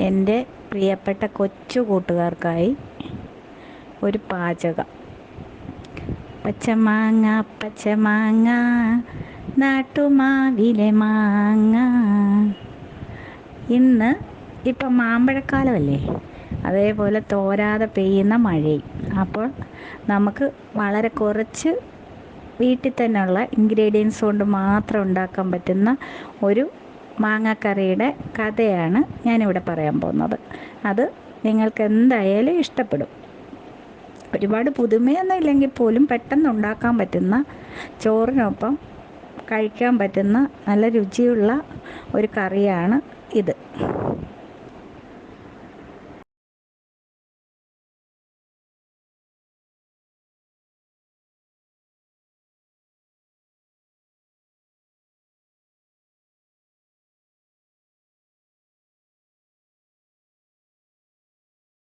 എന്റെ പ്രിയപ്പെട്ട കൊച്ചു കൂട്ടുകാർക്കായി ഒരു പാചകം. പച്ചമാങ്ങ പച്ചമാങ്ങ നാട്ടുമാവിലെ മാങ്ങ. ഇന്ന് ഇപ്പം മാമ്പഴക്കാലമല്ലേ? അതേപോലെ തോരാതെ പെയ്യുന്ന മഴയും. അപ്പോൾ നമുക്ക് വളരെ കുറച്ച് വീട്ടിൽ തന്നെയുള്ള ഇൻഗ്രീഡിയൻസ് കൊണ്ട് മാത്രം ഉണ്ടാക്കാൻ പറ്റുന്ന ഒരു മാങ്ങാക്കറിയുടെ കഥയാണ് ഞാനിവിടെ പറയാൻ പോകുന്നത്. അത് നിങ്ങൾക്ക് എന്തായാലും ഇഷ്ടപ്പെടും. ഒരുപാട് പുതുമയൊന്നും ഇല്ലെങ്കിൽ പോലും പെട്ടെന്ന് ഉണ്ടാക്കാൻ പറ്റുന്ന ചോറിനൊപ്പം കഴിക്കാൻ പറ്റുന്ന നല്ല രുചിയുള്ള ഒരു കറിയാണ് ഇത്.